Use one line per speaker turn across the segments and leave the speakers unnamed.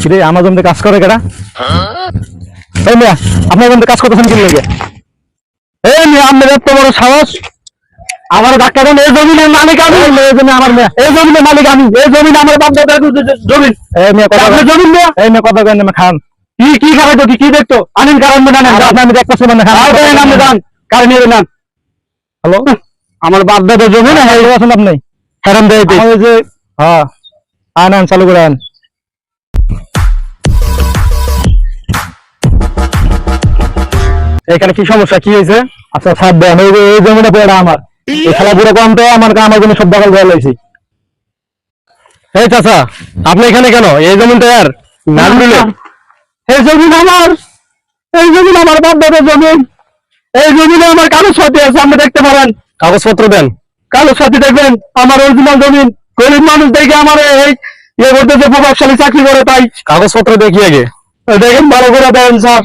কিরে আমার জমিতে কাজ করে কেডা? এই মিয়া আপনার জমিতে কাজ করতেছেন কি লাগে? এই মিয়া আপনার এত বড় সাহস। আমার ডাক্তার এই জমিনের মালিক আমি। এই জমি আমার মেয়ে। এই জমিনের মালিক আমি। এই জমিন আমার বাপ দাদা এই মেয়ে কথা
আপনার
জমিন মেয়ে। এই মেয়ে কথা কেন খান। কি কি খাবে তো কি দেখতো? আনিন কারণ মানে না আপনি মানে খান। আপনি যান। কারণ নিয়ে নেন? হ্যালো? আমার বাপ দাদা জমি না হ্যাঁ। আছেন আপনি? হেরাম দেয় যে হ্যাঁ। আন আন চালু করে এখানে কি সমস্যা? কি হয়েছে? আচ্ছা ছাড় দেন এই যে জমিটা পড়ে আমার। এই খেলা পুরো কম তো আমার আমার জন্য সব দখল করে লাইছি। এই চাচা আপনি এখানে কেন? এই জমিটা আর? নাম দিলে এই জমিন আমার। এই জমিন আমার বাপ দাদার জমিন এই জমিনে আমার কাগজ সাথে আছে আপনি দেখতে পারেন। কাগজপত্র দেন। কাগজ সাথে দেখবেন আমার অরিজিনাল জমিন গরিব মানুষ দেখে আমার এই ইয়ে করতেছে প্রভাবশালী চাকরি করে তাই। কাগজপত্র দেখি আগে। দেখেন ভালো করে দেন স্যার।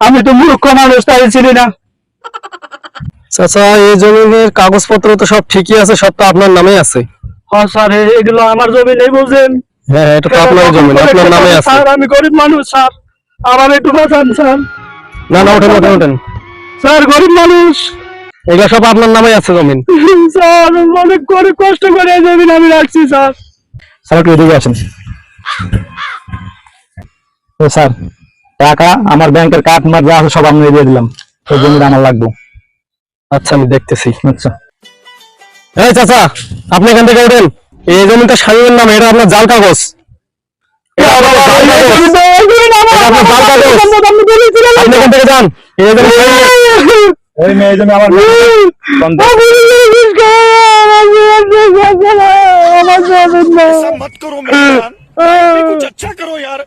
আমি তো মূর্খ মানুষ তাই চিনি না। চাচা এই জমিনের কাগজপত্র তো সব ঠিকই আছে সব তো আপনার নামে আছে। হ্যাঁ স্যার এগুলো আমার জমি নেই বুঝছেন হ্যাঁ এটা তো আপনার জমি আপনার নামে আছে। স্যার আমি গরিব মানুষ স্যার। আমার একটু বাঁচান স্যার। না না ওঠেন ওঠেন ওঠেন। স্যার গরিব মানুষ। এগুলো সব আপনার নামে আছে জমিন। স্যার অনেক করে কষ্ট করে জমিন আমি রাখছি স্যার। স্যার একটু এদিকে আসেন। স্যার টাকা আমার ব্যাংকের কার্ড মার যা আছে সব আমি দিয়ে দিলাম ওই জমিটা আমার লাগবে আচ্ছা আমি দেখতেছি আচ্ছা এই চাচা আপনি এখান থেকে ওঠেন এই জমিটা স্বামীর নামে এটা আপনার জাল কাগজ এটা আপনার জাল কাগজ। এটা আপনার জাল কাগজ। আপনি এখান থেকে যান এই জমি স্বামীর- এই মেয়ে জমি আমার
ऐसा मत करो मेरे जान कुछ अच्छा करो यार